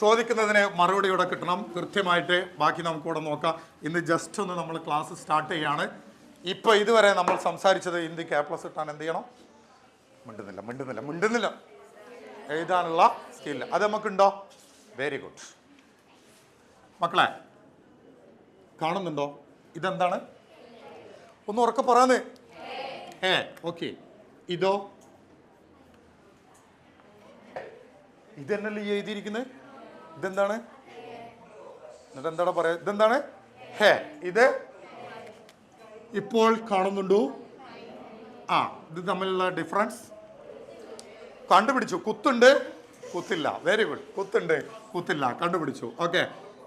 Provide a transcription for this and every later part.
ചോദിക്കുന്നതിന് മറുപടി ഇവിടെ കിട്ടണം. കൃത്യമായിട്ട് ബാക്കി നമുക്ക് ഇവിടെ നോക്കാം. ഇന്ന് ജസ്റ്റ് ഒന്ന് നമ്മൾ ക്ലാസ് സ്റ്റാർട്ട് ചെയ്യാണ്. ഇപ്പൊ ഇതുവരെ നമ്മൾ സംസാരിച്ചത് ഇന്ത്യയ്ക്ക് എ പ്ലസ് കിട്ടാൻ എന്ത് ചെയ്യണം? മിണ്ടുന്നില്ല മിണ്ടുന്നില്ല മിണ്ടുന്നില്ല. എഴുതാനുള്ള സ്കില്ല് അത് നമുക്കുണ്ടോ? വെരി ഗുഡ് മക്കളെ കാണുന്നുണ്ടോ? ഇതെന്താണ്? ഒന്ന് ഉറക്കെ പറയാന്ന് ഏ ഓക്കെ ഇതോ? ഇതന്നല്ലേ എഴുതിയിരിക്കുന്നത് ഇതെന്താണ്? എന്നിട്ട് എന്താണ് പറയാ? ഇതെന്താണ്? ഹേ ഇത് ഇപ്പോൾ കാണുന്നുണ്ടോ? ആ ഇത് തമ്മിലുള്ള ഡിഫറൻസ് കണ്ടുപിടിച്ചു. കുത്തുണ്ട് കുത്തില്ല. വെരി ഗുഡ് കുത്തുണ്ട് കുത്തില്ല. കണ്ടുപിടിച്ചു. ഓക്കെ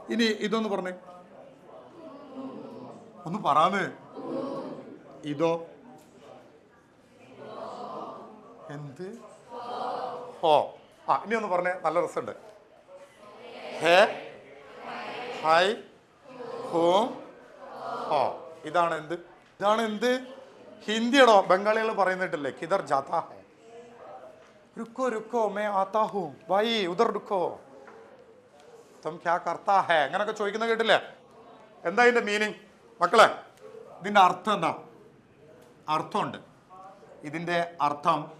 ഇനി ഇതൊന്ന് പറഞ്ഞേ. ഒന്ന് പറയാന്ന്. ഇതോ? എന്ത്? ഹോ ആ ഇനി ഒന്ന് പറഞ്ഞേ. നല്ല രസമുണ്ട്. ഹെ ഹൈ ഹോം ഹോ. ഇതാണ് എന്ത്? ഇതാണ് എന്ത്? ഹിന്ദിയാണോ ബംഗാളികൾ പറയുന്നിട്ടില്ലേ? കിതർ ജാതാ രുക്കോ രുക്കോ മേ ആതാ വൈ ഉദർ രുക്കോ. തം ക്യാ കർത്താ ഹേ? അങ്ങനൊക്കെ ചോദിക്കുന്ന കേട്ടില്ലേ? എന്താ ഇതിന്റെ മീനിങ് മക്കളെ ഇതിന്റെ അർത്ഥം എന്താ? അർത്ഥമുണ്ട്. ഇതിന്റെ അർത്ഥം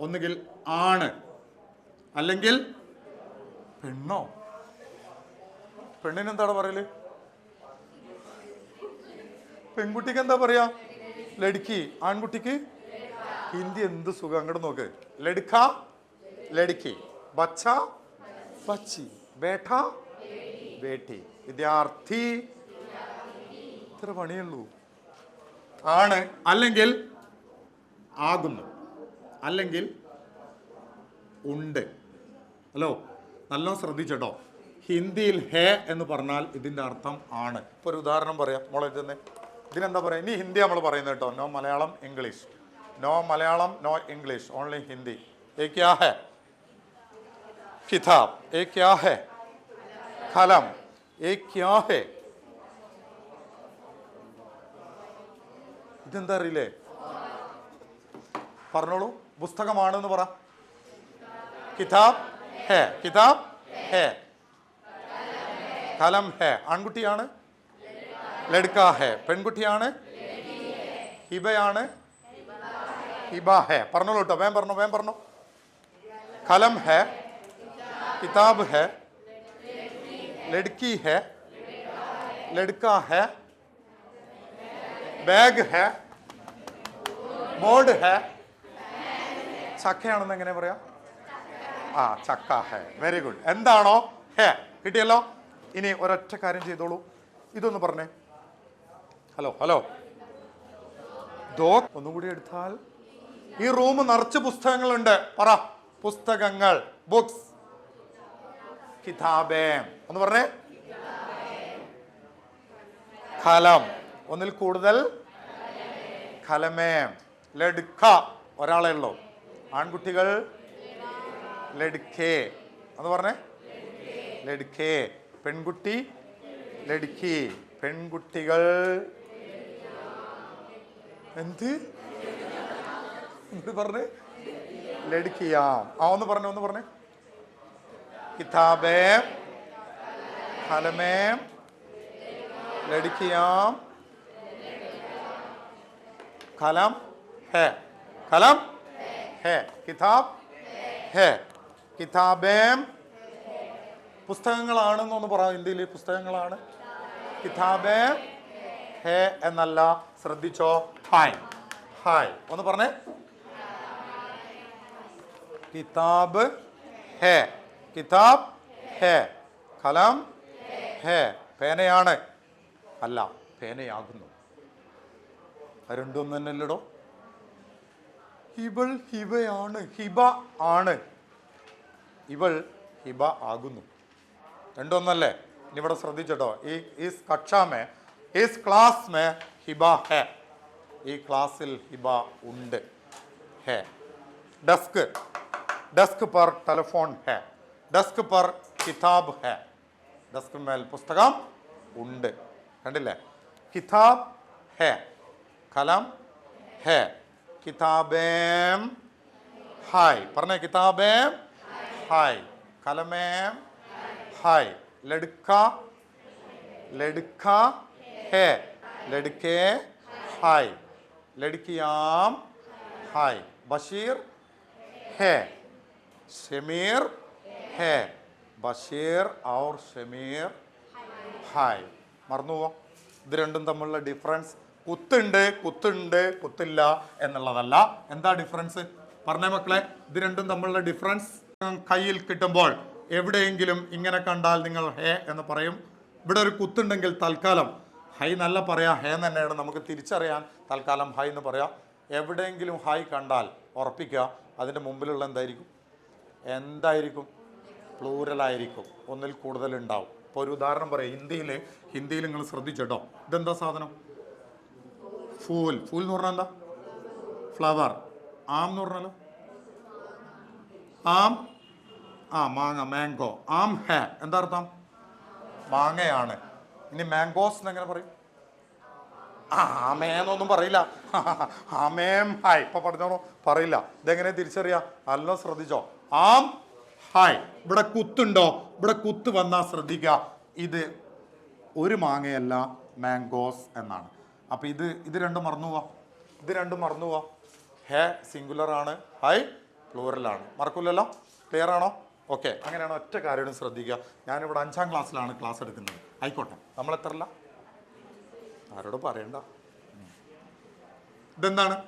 ഒന്നുകിൽ ആണ് അല്ലെങ്കിൽ പെണ്ണോ? പെണ്ണിന് എന്താണ് പറയൽ? പെൺകുട്ടിക്ക് എന്താ പറയാ? ലടുക്കി ആൺകുട്ടിക്ക്? ഹിന്ദി എന്ത് സുഖം? അങ്ങോട്ട് നോക്ക്. ലടുക്ക ലടുക്കി ബച്ച ബച്ചി. ബേട്ട ബേട്ടി വിദ്യാർത്ഥി. ഇത്ര പണിയുള്ളൂ. ആണ്. അല്ലെങ്കിൽ ആകുന്നു. അല്ലെങ്കിൽ ഉണ്ട്. ഹലോ? നല്ലോണം ശ്രദ്ധിച്ചട്ടോ. ഹിന്ദിയിൽ ഹേ എന്ന് പറഞ്ഞാൽ ഇതിന്റെ അർത്ഥം ആണ്. ഇപ്പോൾ ഒരു ഉദാഹരണം പറയാം. മോളെ ഇതെന്ന് ഇതിനെന്താ പറയുക ഇനി ഹിന്ദി നമ്മൾ പറയുന്നത് കേട്ടോ. No Malayalam English. No Malayalam no English. Only Hindi. ഏ ക്യാ ഹെ? കിതാബ്. ഏ ക്യാ ഹെ? കലം. ഏ ക്യാ ഹെ? ഇതെന്താ അറിയില്ലേ? പറഞ്ഞോളൂ. പുസ്തകമാണെന്ന് പറ. കിതാബ്. ഹേ. കിതാബ് ഹേ. കലം ഹേ. ആൺകുട്ടിയാണ്? ലഡ്ക ഹേ. പെൺകുട്ടിയാണ്? ഹിബയാണ്? ഹിബ ഹേ. പറഞ്ഞോളൂ കേട്ടോ. വേം പറഞ്ഞോ വേം പറഞ്ഞോ. കലം ഹേ. കിതാബ് ഹേ. ലഡ്ക്കി ഹേ. ലഡ്ക ഹേ. ബാഗ് ഹേ. ബോർഡ് ഹേ. ചക്കയാണെന്ന് എങ്ങനെ പറയാം? ആ ചക്ക ഹേ. വെരി ഗുഡ് എന്താണോ? ഹേ കിട്ടിയല്ലോ? ഇനി ഒരൊറ്റ കാര്യം ചെയ്തോളൂ. ഇതൊന്ന് പറഞ്ഞേ. Hello hello. ദോ ഒന്നും കൂടി എടുത്താൽ. ഈ റൂം നിറച്ച് പുസ്തകങ്ങളുണ്ട്. പറ. പുസ്തകങ്ങൾ. ബുക്സ് കിതാബേ. ഒന്ന് പറഞ്ഞേ. കലം. ഒന്നിൽ കൂടുതൽ? കലമേ. ലഡ്ക ഒരാളെ ഉള്ളൂ. ആൺകുട്ടികൾ ലഡ്കേ. എന്ന് പറഞ്ഞേ? ലഡ്ഖേ പെൺകുട്ടി? ലഡ്കി. പെൺകുട്ടികൾ. എന്ത്? എന്ത് പറഞ്ഞേ? ലഡ്കിയാം. ആ ഒന്ന് പറഞ്ഞു ഒന്ന് പറഞ്ഞേ. കിതാബേ. ഫലമേ ലഡ്കിയാം. കലം ഹേ. കലം ഹേ. കിതാബ് ഹേ. കിതാബേം പുസ്തകങ്ങളാണെന്നൊന്ന് പറയാം ഇന്ത്യയിൽ പുസ്തകങ്ങളാണ്. കിതാബേ ഹേ എന്നല്ല ശ്രദ്ധിച്ചോ? ഹായ്. ഹായ്. ഒന്ന് പറഞ്ഞേ. കിതാബ് ഹേ. കിതാബ് ഹേ. കലം ഹേ. പേനയാണ്. അല്ല പേനയാകുന്നു. രണ്ടും തന്നെ തന്നെയല്ലടോ. ഹിബൾ ഹിബയാണ് ഹിബ ആണ്. ഇവൾ ഹിബ ആകുന്നു. രണ്ടൊന്നല്ലേ? ഇവിടെ ശ്രദ്ധിച്ചട്ടോ. ഈ ഈസ് കക്ഷാമേ ഈസ് ക്ലാസ് മേ ഹിബ ഹേ. ഈ ക്ലാസ്സിൽ ഹിബ ഉണ്ട്. ഹേ. ഡെസ്ക്. ഡെസ്ക് പർ ടെലഫോൺ ഹേ. ഡെസ്ക് പർ കിതാബ് ഹേ. ഡെസ്ക് മേൽ പുസ്തകം ഉണ്ട്. കണ്ടില്ലേ? കിതാബ് ഹേ. കലം ഹേ. കിതാബേം ഹായ്. പറഞ്ഞേ കിതാബേം ഹായ് കലമേം ഹായ് ലഡ്ക ലഡ്ക ഹേ. ലഡ്കേ ഹായ് ലഡ്കിയാം ഹായ് ബഷീർ ഹേ. ഷമീർ ഹേ. ബഷീർ ഔർ ഷമീർ ഹായ് മറന്നുപോവാം? ഇത് രണ്ടും തമ്മിലുള്ള ഡിഫറൻസ് കുത്തുണ്ട് കുത്തുണ്ട് കുത്തില്ല എന്നുള്ളതല്ല. എന്താ ഡിഫറൻസ് പറഞ്ഞേ മക്കളെ ഇത് രണ്ടും തമ്മിലുള്ള ഡിഫറൻസ് കയ്യിൽ കിട്ടുമ്പോൾ എവിടെയെങ്കിലും ഇങ്ങനെ കണ്ടാൽ നിങ്ങൾ ഹേ എന്ന് പറയും. ഇവിടെ ഒരു കുത്തുണ്ടെങ്കിൽ തൽക്കാലം ഹൈ നല്ല പറയാ ഹേ തന്നെയാണ് നമുക്ക് തിരിച്ചറിയാൻ തൽക്കാലം ഹൈ എന്ന് പറയാം. എവിടെയെങ്കിലും ഹൈ കണ്ടാൽ ഉറപ്പിക്കുക അതിന്റെ മുമ്പിലുള്ള എന്തായിരിക്കും? എന്തായിരിക്കും? പ്ലൂറൽ ആയിരിക്കും. ഒന്നിൽ കൂടുതൽ ഉണ്ടാവും. ഇപ്പോൾ ഒരു ഉദാഹരണം പറയാം. ഹിന്ദിയിൽ ഹിന്ദിയിൽ നിങ്ങൾ ശ്രദ്ധിച്ചിട്ടോ ഇതെന്താ സാധനം? ഫൂൽ ഫൂൽ എന്ന് പറഞ്ഞാൽ എന്താ? ഫ്ലവർ ആം എന്ന് പറഞ്ഞാലോ? ആം ആ മാങ്ങ മാംഗോ ആം ഹേ. എന്താ അർത്ഥം? മാങ്ങയാണ്. ഇനി മാംഗോസ് എങ്ങനെ പറയും? ആമേന്നൊന്നും പറയില്ല. ആമേം ഹായ് ഇപ്പൊ പറഞ്ഞോളൂ. പറയില്ല. ഇതെങ്ങനെ തിരിച്ചറിയാം? നല്ല ശ്രദ്ധിച്ചോ. ആം ഹായ് ഇവിടെ കുത്തുണ്ടോ? ഇവിടെ കുത്ത് വന്നാൽ ശ്രദ്ധിക്കുക ഇത് ഒരു മാങ്ങയല്ല മാംഗോസ് എന്നാണ്. അപ്പൊ ഇത് ഇത് രണ്ടും മറന്നു പോവാ ഇത് രണ്ടും മറന്നു പോവാ ഹേ സിംഗുലർ ആണ്. ഹൈ പ്ലൂറൽ ആണ് മറക്കൂലല്ലോ ക്ലിയർ ആണോ? ഓക്കെ അങ്ങനെയാണ് ഒറ്റ കാര്യം ശ്രദ്ധിക്കുക. ഞാനിവിടെ അഞ്ചാം ക്ലാസ്സിലാണ് ക്ലാസ് എടുക്കുന്നത്. ആയിക്കോട്ടെ. നമ്മൾ എത്രല്ല? ആരോട് പറയണ്ട. ഇതെന്താണ്?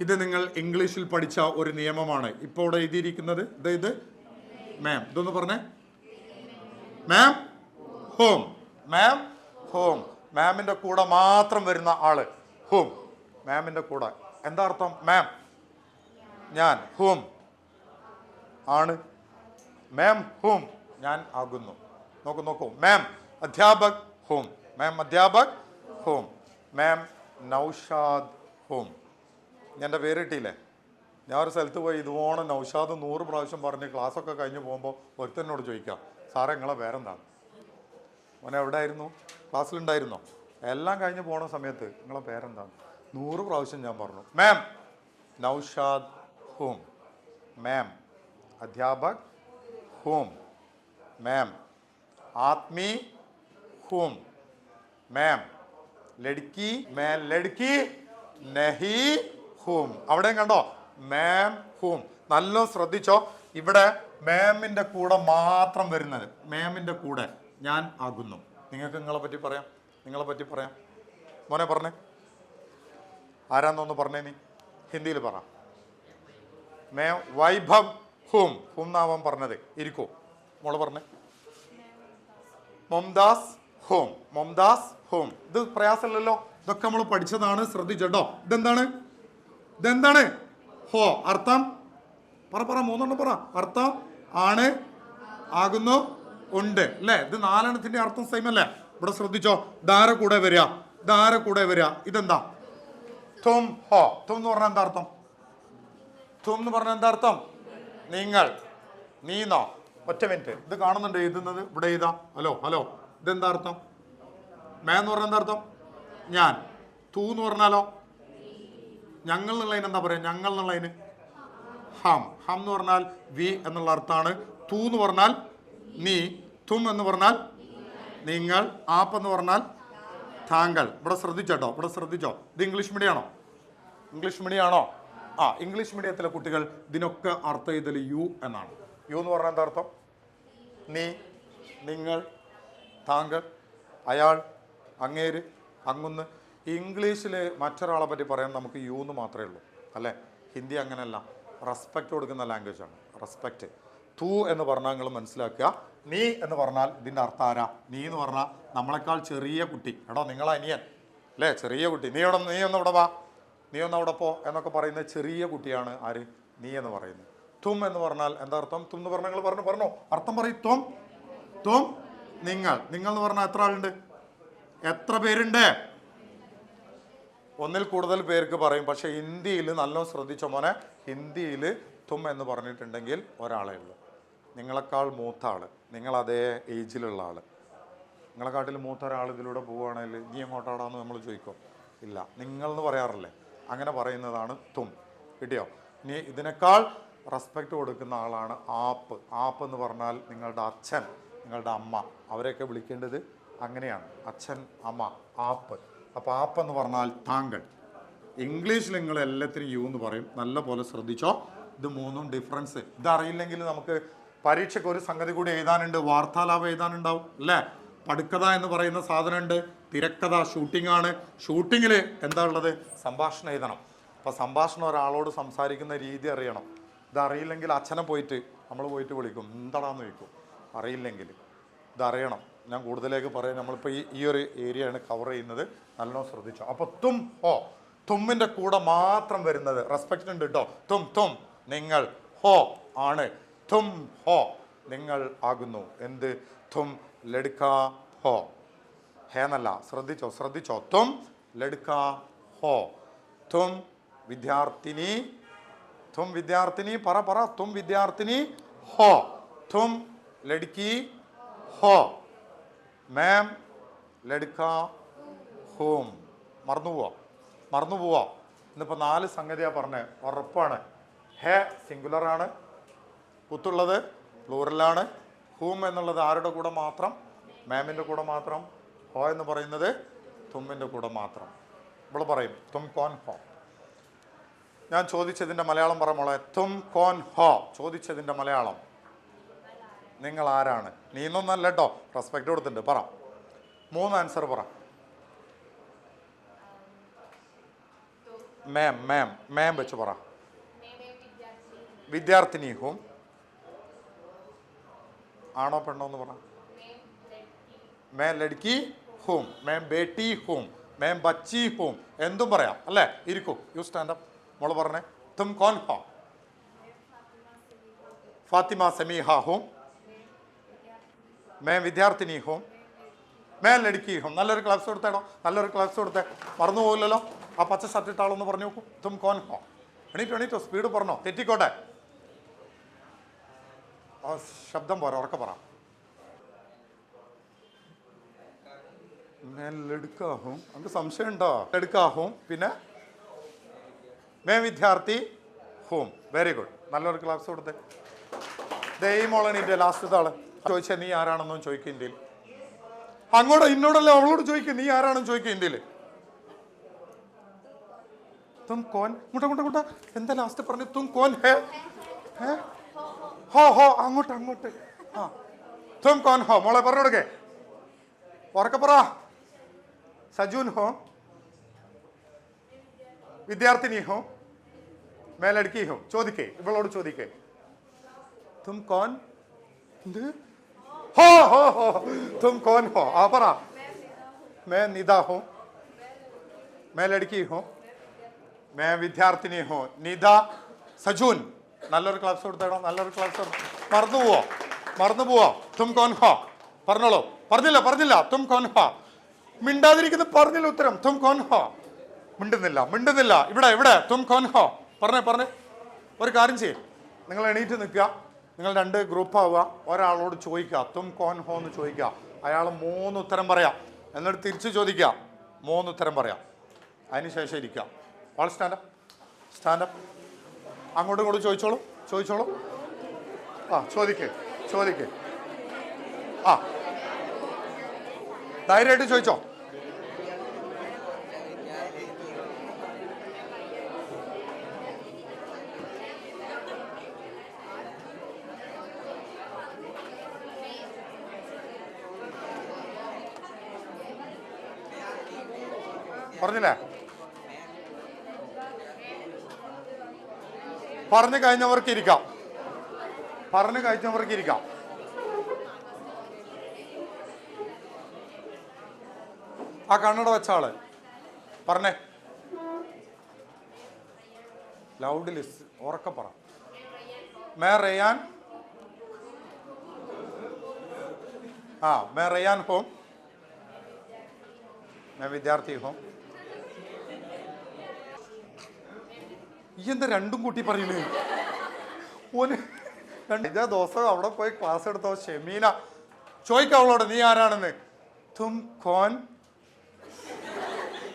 ഇത് നിങ്ങൾ ഇംഗ്ലീഷിൽ പഠിച്ച ഒരു നിയമമാണ്. ഇപ്പോൾ ഇവിടെ എഴുതിയിരിക്കുന്നത് ഇത് ഇത്? മാം ഇതൊന്ന് പറഞ്ഞേ. മാം ഹോം മാം ഹോം മാമിന്റെ കൂടെ മാത്രം വരുന്ന ആൾ ഹോം മാമിന്റെ കൂടെ. എന്താ അർത്ഥം? മാം ഞാൻ ഹോം ആണ്. മാം ഹോം ഞാൻ ആകുന്നു. നോക്കൂ നോക്കൂ. മാം അധ്യാപക് ഹോം മാം അധ്യാപക് ഹോം മാം നൗഷാദ് ഹോം എന്റെ പേര് കിട്ടിയില്ലേ ഞാൻ ഒരു സ്ഥലത്ത് പോയി ഇതുപോലെ നൗഷാദ് നൂറ് പ്രാവശ്യം പറഞ്ഞ് ക്ലാസ്സൊക്കെ കഴിഞ്ഞ് പോകുമ്പോൾ ഒരുത്തനോട് ചോദിക്കാം സാറേ നിങ്ങളെ പേരെന്താണ് മോനെ എവിടെയായിരുന്നു ക്ലാസ്സിലുണ്ടായിരുന്നോ? എല്ലാം കഴിഞ്ഞ് പോണ സമയത്ത് നിങ്ങളെ പേരെന്താണ് നൂറ് പ്രാവശ്യം ഞാൻ പറഞ്ഞു മാം നൗഷാദ് ഹോം മാം. അധ്യാപക് ഹോം മാം. ആത്മീ ഹോം മാം. ലഡ്ക്കി മേ ലഡ്ക്കി നഹി whom അവിടെയും കണ്ടോ? മാം ഹൂം. നല്ല ശ്രദ്ധിച്ചോ? ഇവിടെ മാമിന്റെ കൂടെ മാത്രം വരുന്നത് മാമിന്റെ കൂടെ ഞാൻ ആകുന്നു. നിങ്ങൾക്ക് നിങ്ങളെ പറ്റി പറയാം നിങ്ങളെ പറ്റി പറയാം. മോനെ പറഞ്ഞേ. ആരാന്നൊന്ന് പറഞ്ഞേ നീ? ഹിന്ദിയിൽ പറ. മേ വൈഭവ് ഹും. ഹും നാമം പറഞ്ഞത്. ഇരിക്കൂ. മോൾ പറഞ്ഞേ. മൊംദാസ് ഹോം. മൊംദാസ് ഹോം. ഇത് പ്രയാസമില്ലല്ലോ. ഇതൊക്കെ നമ്മൾ പഠിച്ചതാണ്. ശ്രദ്ധിച്ചോ ഇതെന്താണ്? ഇതെന്താണ്? ഹോ. അർത്ഥം? പറ പറ. മൂന്നെണ്ണം പറ. അർത്ഥം ആണ് ആകുന്നു ഉണ്ട്. അല്ലേ? ഇത് നാലെണ്ണത്തിന്റെ അർത്ഥം സെയിം അല്ലേ? ഇവിടെ ശ്രദ്ധിച്ചോ. ധാര കൂടെ വരിക ധാര കൂടെ വരിക ഇതെന്താ? തും ഹോ. തും എന്ന് പറഞ്ഞാൽ എന്താ അർത്ഥം? തും എന്ന് പറഞ്ഞാൽ എന്താ അർത്ഥം? നിങ്ങൾ. നീന്നോ? ഒറ്റ മിനിറ്റ്. ഇത് കാണുന്നുണ്ട്? എഴുതുന്നത്? ഇവിടെ എഴുതാ. Hello hello. ഇതെന്താ അർത്ഥം? മേ എന്ന് പറഞ്ഞാൽ എന്താ അർത്ഥം? ഞാൻ. തൂ എന്ന് പറഞ്ഞാലോ? ഞങ്ങൾ എന്നുള്ളതിന് എന്താ പറയുക ഞങ്ങൾ എന്നുള്ളതിന് ഹം. ഹം എന്ന് പറഞ്ഞാൽ വി എന്നുള്ള അർത്ഥമാണ്. തൂ എന്ന് പറഞ്ഞാൽ നീ. തും എന്ന് പറഞ്ഞാൽ നിങ്ങൾ. ആപ്പ് എന്ന് പറഞ്ഞാൽ താങ്കൾ. ഇവിടെ ശ്രദ്ധിച്ചോട്ടോ ഇവിടെ ശ്രദ്ധിച്ചോ? ഇത് ഇംഗ്ലീഷ് മീഡിയം ആണോ? ഇംഗ്ലീഷ് മീഡിയം ആണോ? ആ ഇംഗ്ലീഷ് മീഡിയത്തിലെ കുട്ടികൾ ഇതിനൊക്കെ അർത്ഥം ഇതിൽ യു എന്നാണ്. യു എന്ന് പറഞ്ഞാൽ എന്താ അർത്ഥം? നീ നിങ്ങൾ താങ്കൾ അയാൾ അങ്ങേര് അങ്ങുന്ന്. ഇംഗ്ലീഷിൽ മറ്റൊരാളെ പറ്റി പറയാൻ നമുക്ക് യു എന്ന് മാത്രമേ ഉള്ളൂ അല്ലേ? ഹിന്ദി അങ്ങനെയല്ല. റെസ്പെക്റ്റ് കൊടുക്കുന്ന ലാംഗ്വേജ് ആണ്. റെസ്പെക്റ്റ് തൂ എന്ന് പറഞ്ഞാൽ നിങ്ങൾ മനസ്സിലാക്കുക. നീ എന്ന് പറഞ്ഞാൽ ഇതിന്റെ അർത്ഥം ആരാ? നീ എന്ന് പറഞ്ഞാൽ നമ്മളെക്കാൾ ചെറിയ കുട്ടി. എടോ നിങ്ങളെ അനിയൻ അല്ലേ? ചെറിയ കുട്ടി. നീ ഇവിടെ നീ ഒന്ന് ഇവിടെ വാ. നീ ഒന്ന് അവിടെ പോ എന്നൊക്കെ പറയുന്ന ചെറിയ കുട്ടിയാണ് ആര്? നീ എന്ന് പറയുന്നത്. തും എന്ന് പറഞ്ഞാൽ എന്താ അർത്ഥം? തും എന്ന് പറഞ്ഞാൽ നിങ്ങൾ പറഞ്ഞു പറഞ്ഞോ. അർത്ഥം പറയും തും. തും. നിങ്ങൾ. നിങ്ങൾ എന്ന് പറഞ്ഞാൽ എത്ര ആളുണ്ട്? എത്ര പേരുണ്ട്? ഒന്നിൽ കൂടുതൽ പേർക്ക് പറയും. പക്ഷെ ഹിന്ദിയിൽ നല്ലോണം ശ്രദ്ധിച്ച മോനെ? ഹിന്ദിയിൽ തും എന്ന് പറഞ്ഞിട്ടുണ്ടെങ്കിൽ ഒരാളേ ഉള്ളൂ. നിങ്ങളെക്കാൾ മൂത്ത ആൾ നിങ്ങൾ അതേ ഏജിലുള്ള ആൾ. നിങ്ങളെക്കാട്ടിൽ മൂത്ത ഒരാൾ ഇതിലൂടെ പോവുകയാണെങ്കിൽ നീ എങ്ങോട്ടാടാന്ന് നമ്മൾ ചോദിക്കും. ഇല്ല. നിങ്ങൾ എന്ന് പറയാറില്ലേ? അങ്ങനെ പറയുന്നതാണ് തും. കിട്ടിയോ? ഇനി ഇതിനേക്കാൾ റെസ്പെക്റ്റ് കൊടുക്കുന്ന ആളാണ് ആപ്പ്. ആപ്പ് എന്ന് പറഞ്ഞാൽ നിങ്ങളുടെ അച്ഛൻ നിങ്ങളുടെ അമ്മ. അവരെയൊക്കെ വിളിക്കേണ്ടത് അങ്ങനെയാണ്. അച്ഛൻ അമ്മ ആപ്പ്. അപ്പോൾ ആപ്പ് എന്ന് പറഞ്ഞാൽ താങ്കൾ. ഇംഗ്ലീഷിൽ നിങ്ങൾ എല്ലാത്തിനും യു എന്ന് പറയും. നല്ല പോലെ ശ്രദ്ധിച്ചോ. ഇത് മൂന്നും ഡിഫറൻസ് ഇതറിയില്ലെങ്കിൽ നമുക്ക് പരീക്ഷയ്ക്ക് ഒരു സംഗതി കൂടി എഴുതാനുണ്ട് വാർത്താലാപം എഴുതാനുണ്ടാവും അല്ലേ? പടുക്കഥ എന്ന് പറയുന്ന സാധനമുണ്ട്. തിരക്കഥ ഷൂട്ടിംഗ് ആണ് ഷൂട്ടിങ്ങിൽ എന്താ ഉള്ളത് സംഭാഷണം എഴുതണം. അപ്പോൾ സംഭാഷണം ഒരാളോട് സംസാരിക്കുന്ന രീതി അറിയണം. ഇതറിയില്ലെങ്കിൽ അച്ഛനെ പോയിട്ട് നമ്മൾ പോയിട്ട് വിളിക്കും. എന്താണെന്ന് ചോദിക്കും? അറിയില്ലെങ്കിൽ. ഇതറിയണം. ഞാൻ കൂടുതലേക്ക് പറയാം. നമ്മളിപ്പോൾ ഈ ഈ ഒരു ഏരിയയാണ് കവർ ചെയ്യുന്നത്. നല്ലോണം ശ്രദ്ധിച്ചു. അപ്പോൾ തും ഹോ തുമ്മിന്റെ കൂടെ മാത്രം വരുന്നത് റെസ്പെക്റ്റ് ഉണ്ട് കേട്ടോ തും തും നിങ്ങൾ ഹോ ആണ്. തും ഹോ നിങ്ങൾ ആകുന്നു. എന്ത്? തും ലടുക്ക ഹോ. ഹേന്നല്ല. ശ്രദ്ധിച്ചോ ശ്രദ്ധിച്ചോ. തും ലടുക്ക ഹോ. തും വിദ്യാർത്ഥിനി തും വിദ്യാർത്ഥിനി പറ പറ. തും വിദ്യാർത്ഥിനി ഹോ. തും ലടുക്കി ഹോ. മാം ലടുക്ക ഹോം. മറന്നു മറന്നുപോവാ മറന്നു പോവാ. ഇന്നിപ്പോൾ നാല് സംഗതിയാണ് പറഞ്ഞത് ഉറപ്പാണ്. ഹേ സിംഗുലറാണ്. കുത്തുള്ളത് പ്ലൂറലാണ്. ഹൂം എന്നുള്ളത് ആരുടെ കൂടെ മാത്രം? മാമിന്റെ കൂടെ മാത്രം. ഹോ എന്ന് പറയുന്നത് തുമ്മിന്റെ കൂടെ മാത്രം. ഇവിടെ പറയും തും കോൻ ഹോ. ഞാൻ ചോദിച്ചതിന്റെ മലയാളം പറയുമ്പോളെ തും കോൻ ഹോ. ചോദിച്ചതിന്റെ മലയാളം. നിങ്ങൾ ആരാണ്? നീ ഇന്നൊന്നല്ല കേട്ടോ റെസ്പെക്റ്റ് കൊടുത്തിട്ടുണ്ട്. പറ. മൂന്ന് ആൻസർ പറ. മാം മാം മാം വെച്ച് പറ. വിദ്യാർത്ഥിനി ഹോം. ആണോ പെണ്ണോ എന്ന് പറ. മേ ലഡ്കി. ഹോം മേം ബേട്ടി ഹോം മേം ബച്ചി ഹോം എന്തും പറയാം അല്ലേ? ഇരിക്കൂ. യു സ്റ്റാൻഡ് അപ്പ് മോൾ പറഞ്ഞേ. തും കോൻ ഹോ ഫാത്തിമ സമീഹ ഹോം മേം വിദ്യാർത്ഥിനി ഹോം. മേം ലടുക്കി ഹോം. നല്ലൊരു ക്ലാസ് കൊടുത്തേടോ. നല്ലൊരു ക്ലാസ് കൊടുത്തേ. മറന്നു പോകില്ലല്ലോ ആ പച്ച ഷർട്ട് പറഞ്ഞു നോക്കൂ. തും കോൻ ഹോ എണീറ്റോ എണീറ്റോ. സ്പീഡ് പറഞ്ഞോ. തെറ്റിക്കോട്ടെ. ശബ്ദം പോരാ. ഉറക്കെ പറ. മേ ലടുക്കാഹും നമുക്ക് സംശയം ഉണ്ടോ ലടുക്കാഹും പിന്നെ മേ വിദ്യാർത്ഥി ഹോം. വെരി ഗുഡ് നല്ലൊരു ക്ലാസ് കൊടുത്തേ. ദൈവമോളാണ് ഇന്ത്യ ലാസ്റ്റത്തെ ആൾ ചോദിച്ചാൽ നീ ആരാണെന്നും ചോദിക്കും ഇന്ത്യയിൽ. അങ്ങോട്ട് ഇന്നോടല്ല അവളോട് ചോദിക്കും നീ ആരാണെന്ന് ചോദിക്കും ഇന്ത്യയിൽ. തും കോൻ മുട്ട മുട്ട മുട്ട. എന്താ ലാസ്റ്റ് പറഞ്ഞു? തും കോൻ ഹേ? ഹേ? ഹോ അങ്ങോട്ട് അങ്ങോട്ട്. ആ. തും കോൻ ഹോ? മോളെ പറഞ്ഞു കൊടുക്കേ. ഉറക്കെ പറ സജൂൻ ഹോ വിദ്യാർത്ഥിനി ഹോ മേലടുക്കി ഹോ ചോദിക്കേ ഇവളോട് ചോദിക്കേ തും കോൻ എന്ത് ഹോ ഹോ ഹോ തും കോൻ ഹോ ആ പറ മേ നിത ഹോ मैं लड़की हूँ मैं വിദ്യാർത്ഥിനി ഹോ നിത സജൂൻ നല്ലൊരു ക്ലാസ് കൊടുത്തേടോ നല്ലൊരു ക്ലാസ് മറന്നു പോവോ മറന്നു പോവോ തും കോൻ ഹോ പറഞ്ഞോളൂ പറഞ്ഞില്ല പറഞ്ഞില്ല തും കോൻ ഹോ മിണ്ടാതിരിക്കുന്ന പറഞ്ഞില്ല ഉത്തരം. തും കോൻ ഹോ? മിണ്ടുന്നില്ല മിണ്ടുന്നില്ല. ഇവിടെ ഇവിടെ. തും കോൻ ഹോ? പറഞ്ഞേ പറഞ്ഞേ. ഒരു കാര്യം ചെയ്യും. നിങ്ങൾ എണീറ്റ് നിൽക്കുക. നിങ്ങൾ രണ്ട് ഗ്രൂപ്പ് ആവുക. ഒരാളോട് ചോദിക്കുക. തും കോൻ ഹോ എന്ന് ചോദിക്കുക. അയാൾ മൂന്ന് ഉത്തരം പറയാം. എന്നിട്ട് തിരിച്ച് ചോദിക്കുക. മൂന്ന് ഉത്തരം പറയാം. അതിനുശേഷം ഇരിക്കുക. വാൾ സ്റ്റാൻഡപ്പ് സ്റ്റാൻഡപ്പ് അങ്ങോട്ടും ഇങ്ങോട്ടും ചോദിച്ചോളൂ. ചോദിച്ചോളൂ. ആ ചോദിക്കേ. ചോദിക്കേ. ആ. ധൈര്യമായിട്ട് ചോദിച്ചോ. പറഞ്ഞില്ലേ? പറഞ്ഞു കഴിഞ്ഞവർക്ക് ഇരിക്കാം പറഞ്ഞു കഴിഞ്ഞവർക്ക് ഇരിക്കാം ആ കണ്ണട വെച്ച ആൾ. പറഞ്ഞേ. ലൗഡ് ലിസ്റ്റ് ഉറക്കെ പറ. മേ റയാൻ ആ മേ റയാൻ ഹോം. മേ വിദ്യാർത്ഥി ഹോം. ഈ എന്താ രണ്ടും കൂട്ടി പറയുന്നത് ഓന് ഇതാ ദിവസം അവിടെ പോയി ക്ലാസ് എടുത്തോ? ഷെമീന. ചോദിക്കാം നീ ആരാണെന്ന്? തും കോൻ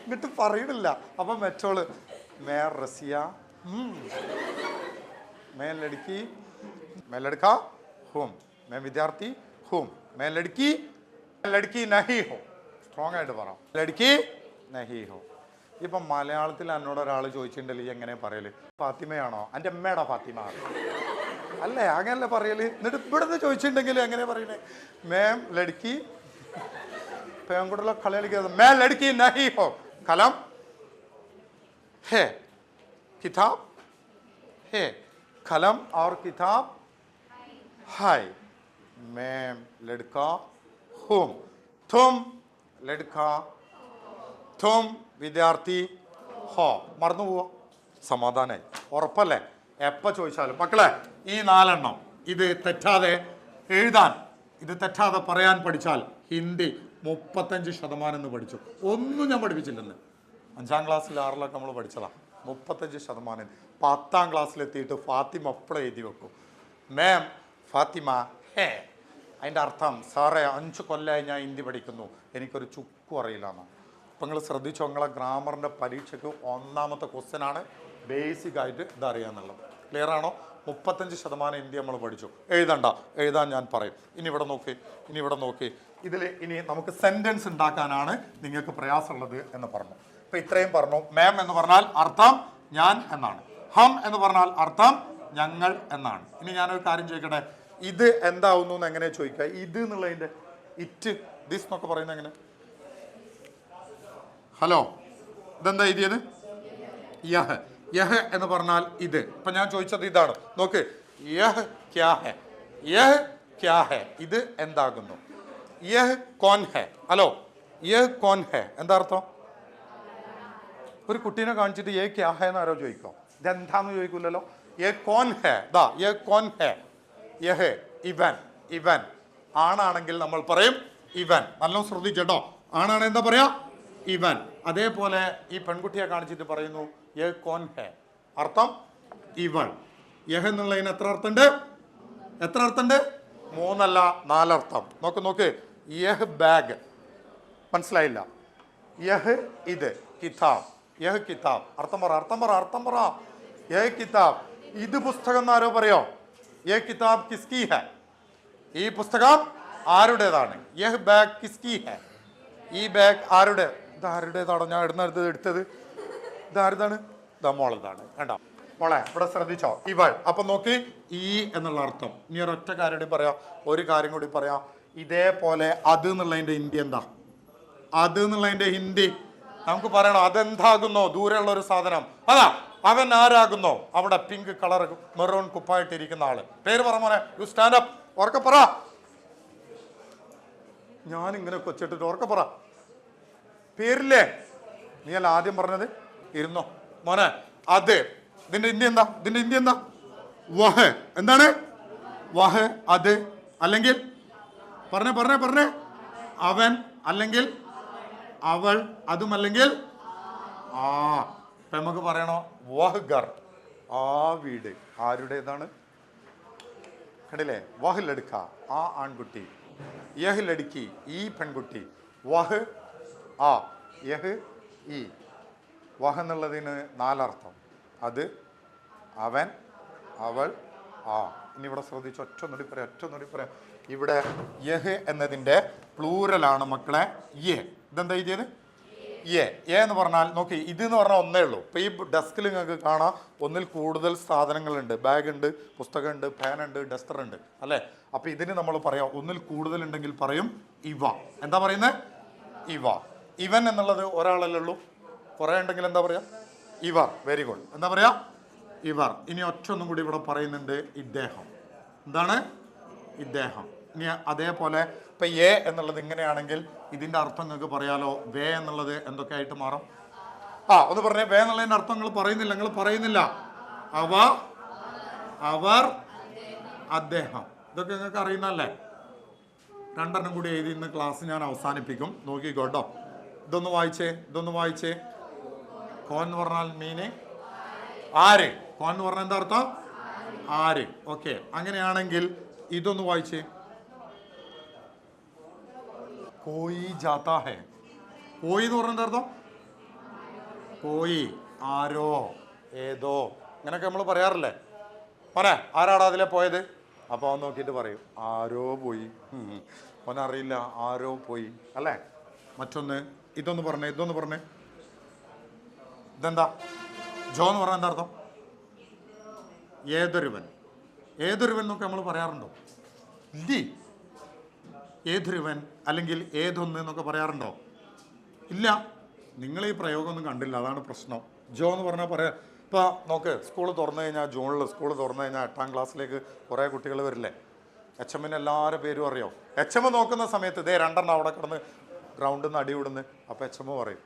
എന്നിട്ട് പറയണില്ല. അപ്പൊ മെച്ചോൾ മേ റസിയ. മേലടുക്കി മേലടുക്കാം ഹോം. മേ വിദ്യാർത്ഥി? ഹോം. മേലടുക്കി മേലടുക്കി നഹി ഹോ. സ്ട്രോങ് ആയിട്ട് പറ. ലടുക്കി നഹി ഹോ. ഇപ്പം മലയാളത്തിൽ എന്നോട് ഒരാൾ ചോദിച്ചിട്ടുണ്ടല്ലോ എങ്ങനെ പറയൽ? ഫാത്തിമയാണോ? എന്റെ അമ്മയാണോ ഫാത്തിമ. അല്ലേ? അങ്ങനല്ലേ പറയൽ? എന്നിട്ട് ഇവിടുന്ന് ചോദിച്ചിട്ടുണ്ടെങ്കിൽ എങ്ങനെ പറയണേ? മേം ലടുക്കി പേങ്കുടല കളി കളിക്കുന്നത് മേ ലടുക്കി നഹി ഹോ. കലം. ഹേ. കിതാബ്. ഹേ. കലം ഔർ കിതാബ്. ഹായ് മേം ലടുക്ക ഹും. ലടുക്ക തും. വിദ്യാർത്ഥി ഹോ മറന്നു പോവോ സമാധാനായി. ഉറപ്പല്ലേ? എപ്പോൾ ചോദിച്ചാലും. മക്കളെ ഈ നാലെണ്ണം ഇത് തെറ്റാതെ എഴുതാൻ ഇത് തെറ്റാതെ പറയാൻ പഠിച്ചാൽ ഹിന്ദി മുപ്പത്തഞ്ച് ശതമാനം എന്ന് പഠിച്ചു. ഒന്നും ഞാൻ പഠിപ്പിച്ചില്ലെന്ന്. അഞ്ചാം ക്ലാസ്സിൽ ആറിലൊക്കെ നമ്മൾ പഠിച്ചതാ. മുപ്പത്തഞ്ച് ശതമാനം. പത്താം ക്ലാസ്സിലെത്തിയിട്ട് ഫാത്തിമ അപ്പളെ എഴുതി വെക്കും? മാം ഫാത്തിമ ഹേ. അതിന്റെ അർത്ഥം സാറേ അഞ്ച് കൊല്ലമായി ഞാൻ ഹിന്ദി പഠിക്കുന്നു. എനിക്കൊരു ചുക്കും അറിയില്ല എന്നാണ് അപ്പം നിങ്ങൾ ശ്രദ്ധിച്ചോ നിങ്ങളെ ഗ്രാമറിന്റെ പരീക്ഷയ്ക്ക് ഒന്നാമത്തെ ക്വസ്റ്റ്യൻ ആണ് ബേസിക് ആയിട്ട് ഇതറിയാന്നുള്ളത്. ക്ലിയർ ആണോ? മുപ്പത്തഞ്ച് ശതമാനം ഇന്ത്യ നമ്മൾ പഠിച്ചു. എഴുതണ്ട. എഴുതാൻ ഞാൻ പറയും. ഇനി ഇവിടെ നോക്കി. ഇനി ഇവിടെ നോക്കി. ഇതിൽ ഇനി നമുക്ക് സെന്റൻസ് ഉണ്ടാക്കാനാണ് നിങ്ങൾക്ക് പ്രയാസമുള്ളത് എന്ന് പറഞ്ഞു. ഇപ്പം ഇത്രയും പറഞ്ഞു. മാം എന്ന് പറഞ്ഞാൽ അർത്ഥം ഞാൻ എന്നാണ്. ഹം എന്ന് പറഞ്ഞാൽ അർത്ഥം ഞങ്ങൾ എന്നാണ്. ഇനി ഞാനൊരു കാര്യം ചോദിക്കട്ടെ? ഇത് എന്താവുന്നു എന്ന് ചോദിക്കുക? ഇത് എന്നുള്ളതിന്റെ ഇറ്റ് ദിസ് എന്നൊക്കെ പറയുന്നത് എങ്ങനെ? ഹലോ ഇതെന്താ എഴുതിയത്? യഹ് യഹ് എന്ന് പറഞ്ഞാൽ ഇത്. ഇപ്പൊ ഞാൻ ചോദിച്ചത് ഇതാണ്. നോക്ക് യഹ് ക്യാ ഹെ? യഹ് ക്യാ ഹെ? ഇത് എന്താകുന്നു? യഹ് കോൻ ഹെ? ഹലോ യഹ് കോൻ ഹെ? എന്താ അർത്ഥം? ഒരു കുട്ടീനെ കാണിച്ചിട്ട് ഏ ക്യാ ഹെ എന്ന് ആരോ ചോദിക്കോ? ഇതെന്താന്ന് ചോദിക്കില്ലല്ലോ യെ കോൻ ഹെ ദാ യെ കോൻ ഹെ. യഹ് ഇവൻ ഇവൻ. ആണാണെങ്കിൽ നമ്മൾ പറയും ഇവൻ. നല്ലോണം ശ്രദ്ധിച്ചോ ആണാണ് എന്താ പറയാ? ഇവൻ. അതേപോലെ ഈ പെൺകുട്ടിയെ കാണിച്ചിട്ട് പറയുന്നു യെ അർത്ഥം ഇവൾ. യഹ് എന്നുള്ളതിന് എത്ര അർത്ഥമുണ്ട്? എത്ര അർത്ഥമുണ്ട്? മൂന്നല്ല നാലർത്ഥം. നോക്ക് നോക്ക്. യഹ് ബാഗ്. മനസ്സിലായില്ല. യഹ് ഇത് കിതാബ്. യഹ് കിതാബ്. അർത്ഥം പറ അർത്ഥം പറ അർത്ഥം പറ. യഹ് കിതാബ്. ഇത് പുസ്തകം എന്ന് ആരോ പറയോ? യഹ് കിതാബ് കിസ്കി ഹെ. ഈ പുസ്തകം ആരുടേതാണ്? യഹ് ബാഗ് കിസ്കി ഹെ. ഈ ബാഗ് ആരുടെ? ഇത് ആരുടേതാണോ ഞാൻ ഇടുന്നത് എടുത്തത്? ഇതാരുതാണ്? ഇതാ മോളതാണ് കണ്ടോ? മോളെ ഇവിടെ ശ്രദ്ധിച്ചോ? ഇവൾ അപ്പൊ നോക്കി ഈ എന്നുള്ള അർത്ഥം. ഇനി ഒരൊറ്റ കാര്യം കൂടി പറയാം. ഒരു കാര്യം കൂടി പറയാം. ഇതേപോലെ അത് എന്നുള്ളതിന്റെ ഹിന്ദി എന്താ? അത് എന്നുള്ളതിന്റെ ഹിന്ദി. നമുക്ക് പറയണം അതെന്താകുന്നോ? ദൂരെയുള്ള ഒരു സാധനം. അതാ അവൻ ആരാകുന്നോ? അവിടെ പിങ്ക് കളർ മെറൂൺ കുപ്പായിട്ടിരിക്കുന്ന ആൾ. പേര് പറ മോനെ. യു സ്റ്റാൻഡ് അപ്പ് ഉറക്കെ പറ. ഞാനിങ്ങനെ കൊച്ചിട്ടിട്ട് ഉറക്കെ പറ. പേരില്ലേ? നീ അല്ല ആദ്യം പറഞ്ഞത്? ഇരുന്നോ. മോനെ അത് ഇതിന്റെ ഇന്ത്യ എന്താ? ഇതിന്റെ ഇന്ത്യ എന്താ? വഹ. എന്താണ്? വഹ് അത് അല്ലെങ്കിൽ? പറഞ്ഞേ പറഞ്ഞേ പറഞ്ഞേ. അവൻ അല്ലെങ്കിൽ? അവൾ അതും അല്ലെങ്കിൽ? ആ ഇപ്പൊ നമുക്ക് പറയണോ? വഹ് ഗർ ആ വീട് ആരുടേതാണ്? കണ്ടില്ലേ? വഹ് ലടുക്ക ആ ആൺകുട്ടി. യഹ് ലടുക്കി ഈ പെൺകുട്ടി. വഹ് ആ യഹ് ഈ. വഹ് എന്നുള്ളതിന് നാലർത്ഥം. അത് അവൻ അവൾ ആ. ഇനി ഇവിടെ ശ്രദ്ധിച്ച് ഒറ്റ നൊടി പറയാം ഒറ്റ നൊടി പറയാം. ഇവിടെ യഹ് എന്നതിന്റെ പ്ലൂരലാണ് മക്കളെ യെ. ഇതെന്താ എഴുതിയത്? എ എ എന്ന് പറഞ്ഞാൽ നോക്കി ഇത് എന്ന് പറഞ്ഞാൽ ഒന്നേ ഉള്ളൂ. ഇപ്പോൾ ഈ ഡെസ്കിൽ നിങ്ങൾക്ക് കാണാം ഒന്നിൽ കൂടുതൽ സാധനങ്ങളുണ്ട്. ബാഗ് ഉണ്ട് പുസ്തകമുണ്ട് ഉണ്ട് ഡസ്റ്റർ ഉണ്ട് അല്ലേ? അപ്പോൾ ഇതിന് നമ്മൾ പറയാം ഒന്നിൽ കൂടുതൽ ഉണ്ടെങ്കിൽ പറയും ഇവ. എന്താ പറയുന്നത്? ഇവ. ഇവൻ എന്നുള്ളത് ഒരാളല്ലേ ഉള്ളൂ. കുറെ ഉണ്ടെങ്കിൽ എന്താ പറയാ? ഇവർ. വെരി ഗുഡ് എന്താ പറയാ? ഇവർ. ഇനി ഒറ്റ ഒന്നും കൂടി ഇവിടെ പറയുന്നുണ്ട് ഇദ്ദേഹം. എന്താണ്? ഇദ്ദേഹം. ഇനി അതേപോലെ ഇപ്പൊ എ എന്നുള്ളത് ഇങ്ങനെയാണെങ്കിൽ ഇതിന്റെ അർത്ഥം നിങ്ങൾക്ക് പറയാലോ? വേ എന്നുള്ളത് എന്തൊക്കെ ആയിട്ട് മാറും? ആ ഒന്ന് പറഞ്ഞേ. വേ എന്നുള്ളതിന്റെ അർത്ഥം നിങ്ങൾ പറയുന്നില്ല. നിങ്ങൾ പറയുന്നില്ല. അവ അവർ അദ്ദേഹം. ഇതൊക്കെ നിങ്ങൾക്ക് അറിയുന്നല്ലേ രണ്ടെണ്ണം കൂടി എഴുതി ഇന്ന് ക്ലാസ് ഞാൻ അവസാനിപ്പിക്കും. നോക്കിക്കോട്ടോ ഇതൊന്ന് വായിച്ചേ ഇതൊന്ന് വായിച്ചേ. കോൻ എന്ന് പറഞ്ഞാൽ മീന്? ആര്? കോൻ എന്ന് പറഞ്ഞാൽ എന്താ അർത്ഥം? ആര്. ഓക്കെ അങ്ങനെയാണെങ്കിൽ ഇതൊന്ന് വായിച്ചേ. കോയി ജാത്താ ഹെ. കോയി എന്ന് പറഞ്ഞ അർത്ഥം? കോയി ആരോ ഏതോ. ഇങ്ങനൊക്കെ നമ്മൾ പറയാറില്ലേ? പറ ആരാടാ അതിലെ പോയത്? അപ്പോൾ അവൻ നോക്കിയിട്ട് പറയും ആരോ പോയി. അവനറിയില്ല ആരോ പോയി. അല്ലേ? മറ്റൊന്ന്? ഇതൊന്ന് പറഞ്ഞേ ഇതൊന്ന് പറഞ്ഞേ. ഇതെന്താ? ജോ എന്ന് പറഞ്ഞാൽ എന്താ അർത്ഥം? ഏതൊരുവൻ. ഏതൊരുവൻ എന്നൊക്കെ നമ്മൾ പറയാറുണ്ടോ? ഇല്ലേ? ഏതൊരുവൻ അല്ലെങ്കിൽ ഏതൊന്ന് എന്നൊക്കെ പറയാറുണ്ടോ? ഇല്ല. നിങ്ങൾ ഈ പ്രയോഗമൊന്നും കണ്ടില്ല. അതാണ് പ്രശ്നം. ജോ എന്ന് പറഞ്ഞാൽ പറയാ ഇപ്പോൾ നോക്ക് സ്കൂൾ തുറന്നു കഴിഞ്ഞാൽ ജൂണിൽ സ്കൂൾ തുറന്നു കഴിഞ്ഞാൽ എട്ടാം ക്ലാസ്സിലേക്ക് കുറേ കുട്ടികൾ വരില്ലേ? എച്ച് എമ്മിന് എല്ലാവരുടെ പേരും അറിയോ? എച്ച് എം നോക്കുന്ന സമയത്ത് ഇതേ രണ്ടെണ്ണം അവിടെ കിടന്ന് ഗ്രൗണ്ടിൽ നിന്ന് അടി കൂടുന്നത്. അപ്പോൾ എച്ച് എം പറയും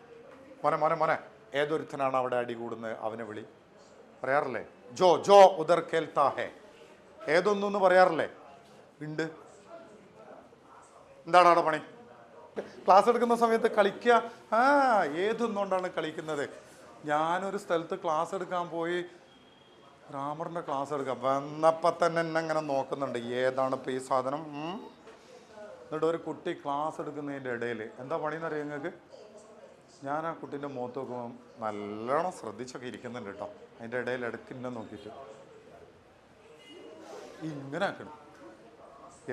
മോനെ മോനെ മോനെ ഏതൊരുത്തനാണ് അവിടെ അടി കൂടുന്നത്? അവനെ വിളി. പറയാറില്ലേ? ജോ ജോ ഉദർ കേൽത്താ ഹേ. ഏതൊന്നു പറയാറില്ലേ? ഉണ്ട് എന്താണ് അവിടെ പണി? ക്ലാസ് എടുക്കുന്ന സമയത്ത് കളിക്കുക. ആ ഏതൊന്നുകൊണ്ടാണ് കളിക്കുന്നത്? ഞാനൊരു സ്ഥലത്ത് ക്ലാസ് എടുക്കാൻ പോയി ഗ്രാമറിന്റെ ക്ലാസ് എടുക്കാം വന്നപ്പോൾ തന്നെ എന്നെ അങ്ങനെ നോക്കുന്നുണ്ട്. ഏതാണ് ഇപ്പോൾ ഈ സാധനം? എന്നിട്ട് ഒരു കുട്ടി ക്ലാസ് എടുക്കുന്നതിന്റെ ഇടയിൽ എന്താ പണിയെന്ന് അറിയാം നിങ്ങൾക്ക് ഞാൻ ആ കുട്ടീന്റെ മുഖത്ത് നോക്കുമ്പോൾ നല്ലോണം ശ്രദ്ധിച്ചൊക്കെ ഇരിക്കുന്നുണ്ട് കേട്ടോ. അതിന്റെ ഇടയിൽ ഇടയ്ക്ക് ഇന്നെ നോക്കിയിട്ട്. ഇങ്ങനെ ആക്കണം.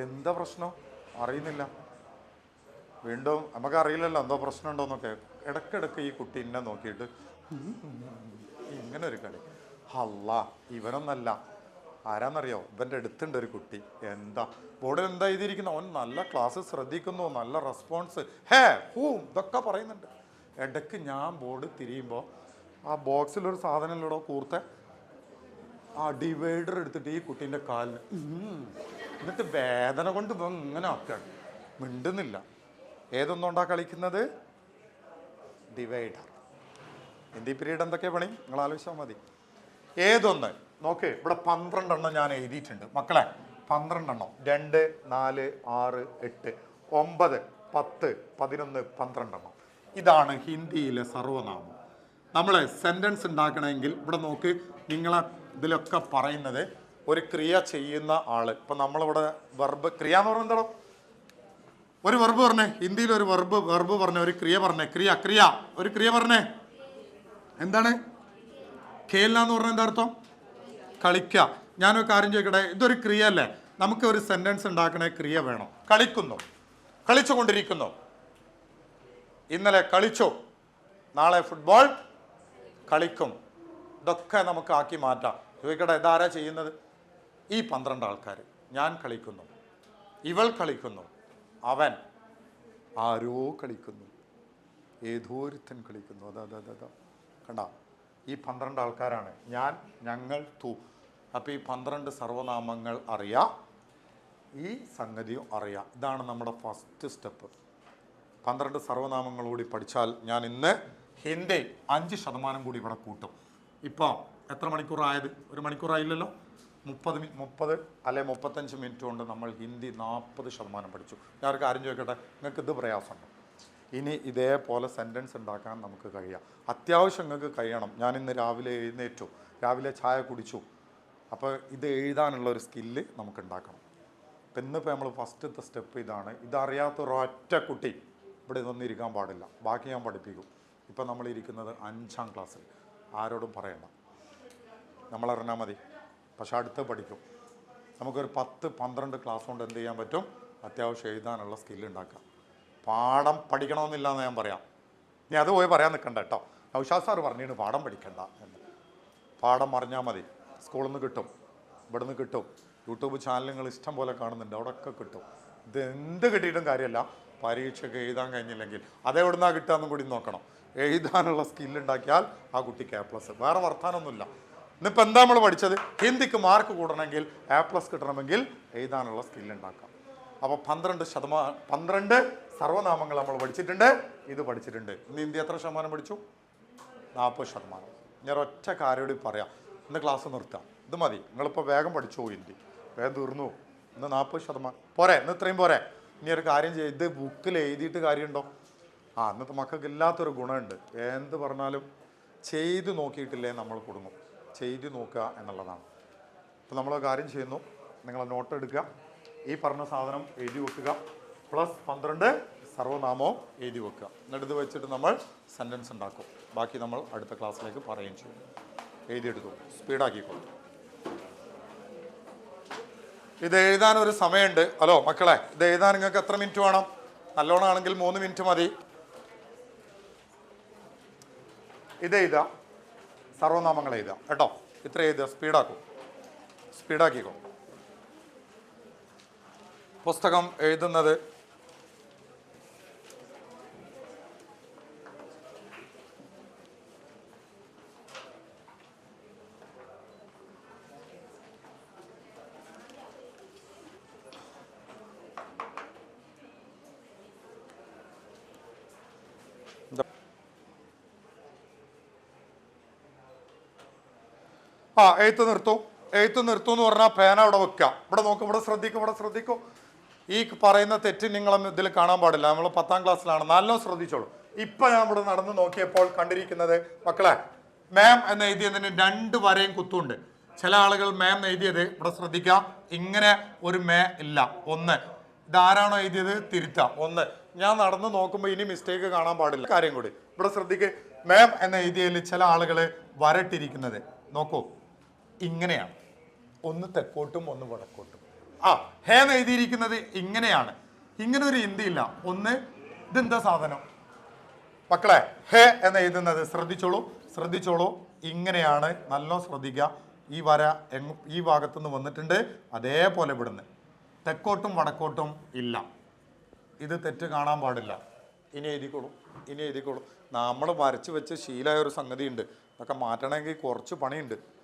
എന്താ പ്രശ്നം? അറിയുന്നില്ല. വീണ്ടും നമുക്ക് അറിയില്ലല്ലോ എന്തോ പ്രശ്നം എന്നൊക്കെ. ഇടയ്ക്കിടയ്ക്ക് ഈ കുട്ടി എന്നെ നോക്കിയിട്ട് ഇങ്ങനെ ഒരു കളി. അല്ല ഇവനൊന്നല്ല. ആരാന്നറിയോ? ഇവന്റെ അടുത്തുണ്ട് ഒരു കുട്ടി. എന്താ? ബോർഡിൽ എന്താ എഴുതിയിരിക്കുന്നു അവൻ നല്ല ക്ലാസ് ശ്രദ്ധിക്കുന്നു നല്ല റെസ്പോൺസ് ഹേ ഹൂം ഇതൊക്കെ പറയുന്നുണ്ട്. ഇടയ്ക്ക് ഞാൻ ബോർഡ് തിരിയുമ്പോൾ ആ ബോക്സിലൊരു സാധനം ഇല്ലടോ കൂർത്ത ആ ഡിവൈഡർ എടുത്തിട്ട് ഈ കുട്ടീന്റെ കാലിന്. എന്നിട്ട് വേദന കൊണ്ട് ഇങ്ങനെ ആക്കുകയാണ്. മിണ്ടുന്നില്ല. ഏതൊന്നുകൊണ്ടാ കളിക്കുന്നത്? ഡിവൈഡർ ഹിന്ദി പീരീഡ് എന്തൊക്കെയാണ് പണി? നിങ്ങൾ ആലോചിച്ചാൽ മതി. ഏതൊന്ന്? നോക്ക് ഇവിടെ പന്ത്രണ്ടെണ്ണം ഞാൻ എഴുതിയിട്ടുണ്ട്. മക്കളെ പന്ത്രണ്ടെണ്ണം. രണ്ട് നാല് ആറ് എട്ട് ഒമ്പത് പത്ത് പതിനൊന്ന് പന്ത്രണ്ടെണ്ണം. ഇതാണ് ഹിന്ദിയിലെ സർവനാമം. നമ്മൾ സെന്റൻസ് ഉണ്ടാക്കണമെങ്കിൽ ഇവിടെ നോക്ക് നിങ്ങളെ ഇതിലൊക്കെ പറയുന്നത് ഒരു ക്രിയ ചെയ്യുന്ന ആൾ ഇപ്പം നമ്മളിവിടെ വെർബ് ക്രിയ എന്ന് പറഞ്ഞാൽ എന്താണോ ഒരു വെർബ് പറഞ്ഞേ ഹിന്ദിയിൽ ഒരു വെർബ് വെർബ് പറഞ്ഞേ ഒരു ക്രിയ പറഞ്ഞേ. ക്രിയ ക്രിയ. ഒരു ക്രിയ പറഞ്ഞേ. എന്താണ്? ഖേൽന എന്ന് പറഞ്ഞ എന്താ അർത്ഥം? കളിക്കുക ഞാനൊരു കാര്യം ചോദിക്കട്ടെ? ഇതൊരു ക്രിയ അല്ലേ നമുക്ക് ഒരു സെന്റൻസ് ഉണ്ടാക്കണ ക്രിയ വേണം. കളിക്കുന്നു. കളിച്ചുകൊണ്ടിരിക്കുന്നു. ഇന്നലെ കളിച്ചു. നാളെ ഫുട്ബോൾ കളിക്കും. ഇതൊക്കെ നമുക്ക് ആക്കി മാറ്റാം. ചോദിക്കട്ടെ ഇതാരാ ചെയ്യുന്നത്? ഈ പന്ത്രണ്ട് ആൾക്കാർ ഞാൻ കളിക്കുന്നു. ഇവൾ കളിക്കുന്നു. അവൻ ആരോ കളിക്കുന്നു. ഏതോരുത്തൻ കളിക്കുന്നു. അതാ അതാ, അതാ. കണ്ട? ഈ പന്ത്രണ്ട് ആൾക്കാരാണ്. ഞാൻ ഞങ്ങൾ തു. അപ്പോൾ ഈ പന്ത്രണ്ട് സർവനാമങ്ങൾ അറിയാം ഈ സംഗതിയും അറിയാം. ഇതാണ് നമ്മുടെ ഫസ്റ്റ് സ്റ്റെപ്പ് പന്ത്രണ്ട് സർവനാമങ്ങൾ കൂടി പഠിച്ചാൽ ഞാൻ ഇന്ന് ഹിന്ദി അഞ്ച് ശതമാനം കൂടി ഇവിടെ കൂട്ടും. ഇപ്പോൾ എത്ര മണിക്കൂറായത് ഒരു മണിക്കൂറായില്ലല്ലോ മുപ്പത് മുപ്പത് അല്ലെ മുപ്പത്തഞ്ച് മിനിറ്റ് കൊണ്ട് നമ്മൾ ഹിന്ദി നാൽപ്പത് ശതമാനം പഠിച്ചു. ഞാൻ ആരും ചോദിക്കട്ടെ? നിങ്ങൾക്ക് ഇത് പ്രയാസമുണ്ടോ? ഇനി ഇതേപോലെ സെന്റൻസ് ഉണ്ടാക്കാൻ നമുക്ക് കഴിയാം. അത്യാവശ്യം നിങ്ങൾക്ക് കഴിയണം. ഞാൻ ഇന്ന് രാവിലെ എഴുന്നേറ്റു. രാവിലെ ചായ കുടിച്ചു. അപ്പോൾ ഇത് എഴുതാനുള്ള ഒരു സ്കില്ല് നമുക്ക് ഉണ്ടാക്കണം. അപ്പം ഇന്നിപ്പോൾ നമ്മൾ ഫസ്റ്റത്തെ സ്റ്റെപ്പ് ഇതാണ്. ഇതറിയാത്ത ഒരൊറ്റ കുട്ടി ഇവിടെ ഇതൊന്നും ഇരിക്കാൻ പാടില്ല. ബാക്കി ഞാൻ പഠിപ്പിക്കും. ഇപ്പം നമ്മൾ ഇരിക്കുന്നത് അഞ്ചാം ക്ലാസ്സിൽ ആരോടും പറയണ്ട. നമ്മളറിഞ്ഞാൽ മതി. പക്ഷെ അടുത്ത് പഠിക്കും. നമുക്കൊരു പത്ത് പന്ത്രണ്ട് ക്ലാസ് കൊണ്ട് എന്ത് ചെയ്യാൻ പറ്റും? അത്യാവശ്യം എഴുതാനുള്ള സ്കില്ല് ഉണ്ടാക്കാം. പാഠം പഠിക്കണമെന്നില്ല എന്ന് ഞാൻ പറയാം. ഞാൻ അത് പോയി പറയാൻ നിൽക്കണ്ട കേട്ടോ. നൗഷാദ് സാർ പറഞ്ഞിട്ട് പാഠം പഠിക്കണ്ട എന്ന്. പാഠം അറിഞ്ഞാൽ മതി. സ്കൂളിൽ നിന്ന് കിട്ടും. ഇവിടെ നിന്ന് കിട്ടും. യൂട്യൂബ് ചാനലുകൾ ഇഷ്ടം പോലെ കാണുന്നുണ്ട്. അവിടെയൊക്കെ കിട്ടും. ഇത് എന്ത് കിട്ടിയിട്ടും കാര്യമല്ല. പരീക്ഷയ്ക്ക് എഴുതാൻ കഴിഞ്ഞില്ലെങ്കിൽ അതെവിടുന്നാ കിട്ടുകയെന്നും കൂടി നോക്കണം. എഴുതാനുള്ള സ്കില്ലുണ്ടാക്കിയാൽ ആ കുട്ടിക്ക് എ പ്ലസ് വേറെ വർത്താനൊന്നുമില്ല. ഇന്നിപ്പോൾ എന്താ നമ്മൾ പഠിച്ചത്? ഹിന്ദിക്ക് മാർക്ക് കൂടണമെങ്കിൽ എ പ്ലസ് കിട്ടണമെങ്കിൽ എഴുതാനുള്ള സ്കില്ലുണ്ടാക്കാം അപ്പോൾ പന്ത്രണ്ട് ശതമാനം പന്ത്രണ്ട് സർവനാമങ്ങൾ നമ്മൾ പഠിച്ചിട്ടുണ്ട്. ഇത് പഠിച്ചിട്ടുണ്ട്. ഇന്ന് ഇന്ത്യ എത്ര ശതമാനം പഠിച്ചു? നാൽപ്പത് ശതമാനം. ഞാൻ ഒറ്റ കാര്യോട് പറയാം. ഇന്ന് ക്ലാസ് നിർത്താം. ഇത് മതി. നിങ്ങളിപ്പോൾ വേഗം പഠിച്ചു പോയി ഇന്ത്യ വേഗം തീർന്നു. ഇന്ന് നാൽപ്പത് ശതമാനം. പോരെ ഇന്ന് ഇത്രയും പോരെ. ഇനി ഒരു കാര്യം ചെയ്ത് ഇത് ബുക്കിൽ എഴുതിയിട്ട് കാര്യമുണ്ടോ? ആ ഇന്നത്തെ മക്കൾക്ക് ഇല്ലാത്തൊരു ഗുണമുണ്ട്. എന്ത് പറഞ്ഞാലും ചെയ്ത് നോക്കിയിട്ടില്ലേ നമ്മൾ കുടുങ്ങും. ചെയ്ത് നോക്കുക എന്നുള്ളതാണ്. അപ്പോൾ നമ്മൾ കാര്യം ചെയ്യുന്നു. നിങ്ങൾ നോട്ട് എടുക്കുക. ഈ പറഞ്ഞ സാധനം എഴുതി വെക്കുക. പ്ലസ് പന്ത്രണ്ട് സർവനാമവും എഴുതി വെക്കുക. എന്നിട്ട് വെച്ചിട്ട് നമ്മൾ സെന്റൻസ് ഉണ്ടാക്കും. ബാക്കി നമ്മൾ അടുത്ത ക്ലാസ്സിലേക്ക് പറയുകയും ചെയ്യും. എഴുതിയെടുത്തു സ്പീഡാക്കിക്കോളൂ ഇത് എഴുതാൻ ഒരു സമയമുണ്ട്. ഹലോ മക്കളെ ഇത് എഴുതാൻ നിങ്ങൾക്ക് എത്ര മിനിറ്റ് വേണം? നല്ലോണം ആണെങ്കിൽ മൂന്ന് മിനിറ്റ് മതി. ഇത് എഴുതാം സർവനാമങ്ങൾ എഴുതാം കേട്ടോ? ഇത്ര എഴുതുക. സ്പീഡാക്കും സ്പീഡാക്കിക്കോ പുസ്തകം എഴുതുന്നത് ആ എഴുത്ത് നിർത്തൂ. എഴുത്ത് നിർത്തൂ എന്ന് പറഞ്ഞാൽ പേന അവിടെ വെക്കുക ഇവിടെ നോക്കും ഇവിടെ ശ്രദ്ധിക്കും ഇവിടെ ശ്രദ്ധിക്കും. ഈ പറയുന്ന തെറ്റ് നിങ്ങൾ ഇതിൽ കാണാൻ പാടില്ല. നമ്മൾ പത്താം ക്ലാസ്സിലാണ്. നല്ലോണം ശ്രദ്ധിച്ചോളൂ. ഇപ്പൊ ഞാൻ ഇവിടെ നടന്ന് നോക്കിയപ്പോൾ കണ്ടിരിക്കുന്നത് മക്കളെ മാം എന്ന് എഴുതിയതിന് രണ്ട് വരയും കുത്തുണ്ട്. ചില ആളുകൾ മാം എഴുതിയത് ഇവിടെ ശ്രദ്ധിക്കാം. ഇങ്ങനെ ഒരു മേ ഇല്ല. ഒന്ന് ഇതാരാണോ എഴുതിയത്? തിരുത്താം. ഒന്ന് ഞാൻ നടന്ന് നോക്കുമ്പോൾ ഇനി മിസ്റ്റേക്ക് കാണാൻ പാടില്ല. കാര്യം കൂടി. ഇവിടെ ശ്രദ്ധിക്കുക മാം എന്ന എഴുതിയതിൽ ചില ആളുകൾ വരട്ടിരിക്കുന്നത്. നോക്കൂ. ഇങ്ങനെയാണ്. ഒന്ന് തെക്കോട്ടും ഒന്ന് വടക്കോട്ടും. ആ ഹേ എന്ന് എഴുതിയിരിക്കുന്നത് ഇങ്ങനെയാണ്. ഇങ്ങനെ ഒരു ഇന്ത്യയില്ല ഒന്ന് ഇതെന്താ സാധനം? മക്കളെ ഹേ എന്ന് എഴുതുന്നത് ശ്രദ്ധിച്ചോളൂ ശ്രദ്ധിച്ചോളൂ. ഇങ്ങനെയാണ് നല്ലോണം ശ്രദ്ധിക്കുക ഈ വര എങ് ഈ ഭാഗത്തുനിന്ന് വന്നിട്ടുണ്ട് അതേപോലെ ഇവിടുന്ന്. തെക്കോട്ടും വടക്കോട്ടും ഇല്ല. ഇത് തെറ്റ് കാണാൻ പാടില്ല. ഇനി എഴുതിക്കോളൂ ഇനി എഴുതിക്കോളൂ. നമ്മൾ വരച്ച് വെച്ച് ശീലമായ ഒരു സംഗതിയുണ്ട്. അതൊക്കെ മാറ്റണമെങ്കിൽ കുറച്ച് പണിയുണ്ട്.